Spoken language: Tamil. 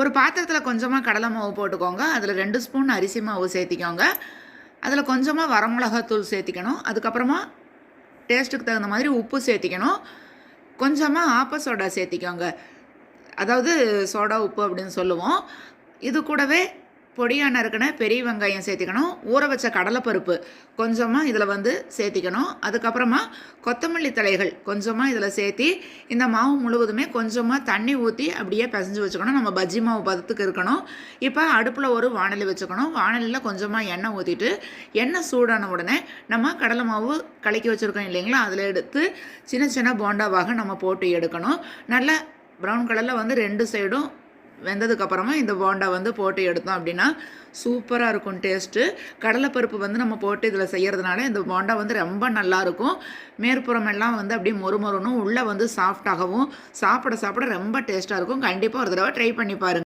ஒரு பாத்திரத்தில் கொஞ்சமாக கடலை மாவு போட்டுக்கோங்க. அதில் ரெண்டு ஸ்பூன் அரிசி மாவு சேர்த்திக்கோங்க. அதில் கொஞ்சமாக வரமிளகாத்தூள் சேர்த்திக்கணும். அதுக்கப்புறமா டேஸ்ட்டுக்கு தகுந்த மாதிரி உப்பு சேர்த்திக்கணும். கொஞ்சமாக ஆப்ப சோடா சேர்த்திக்கோங்க. அதாவது சோடா உப்பு அப்படின்னு சொல்லுவோம். இது கூடவே பொடியான இருக்குன்னு பெரிய வெங்காயம் சேர்த்திக்கணும். ஊற வச்ச கடலைப்பருப்பு கொஞ்சமாக இதில் வந்து சேர்த்திக்கணும். அதுக்கப்புறமா கொத்தமல்லி தலைகள் கொஞ்சமாக இதில் சேர்த்தி இந்த மாவு முழுவதுமே கொஞ்சமாக தண்ணி ஊற்றி அப்படியே பிசைஞ்சு வச்சுக்கணும். நம்ம பஜ்ஜி மாவு பதத்துக்கு இருக்கணும். இப்போ அடுப்பில் ஒரு வானலி வச்சுக்கணும். வானலியில் கொஞ்சமாக எண்ணெய் ஊற்றிட்டு எண்ணெய் சூடான உடனே நம்ம கடலை மாவு கலக்கி வச்சுருக்கோம் இல்லைங்களா? அதில் எடுத்து சின்ன சின்ன போண்டாவாக நம்ம போட்டு எடுக்கணும். நல்ல ப்ரௌன் கலரில் வந்து ரெண்டு சைடும் வெந்ததுக்கப்புறமா இந்த போண்டா வந்து போட்டு எடுத்தோம் அப்படின்னா சூப்பராக இருக்கும் டேஸ்ட்டு. கடலைப்பருப்பு வந்து நம்ம போட்டு இதில் செய்கிறதுனால இந்த போண்டா வந்து ரொம்ப நல்லாயிருக்கும். மேற்புறம் எல்லாம் வந்து அப்படியே மொறு மொறுனும் உள்ளே வந்து சாஃப்டாகவும் சாப்பிட சாப்பிட ரொம்ப டேஸ்ட்டாக இருக்கும். கண்டிப்பாக ஒரு தடவை ட்ரை பண்ணி பாருங்கள்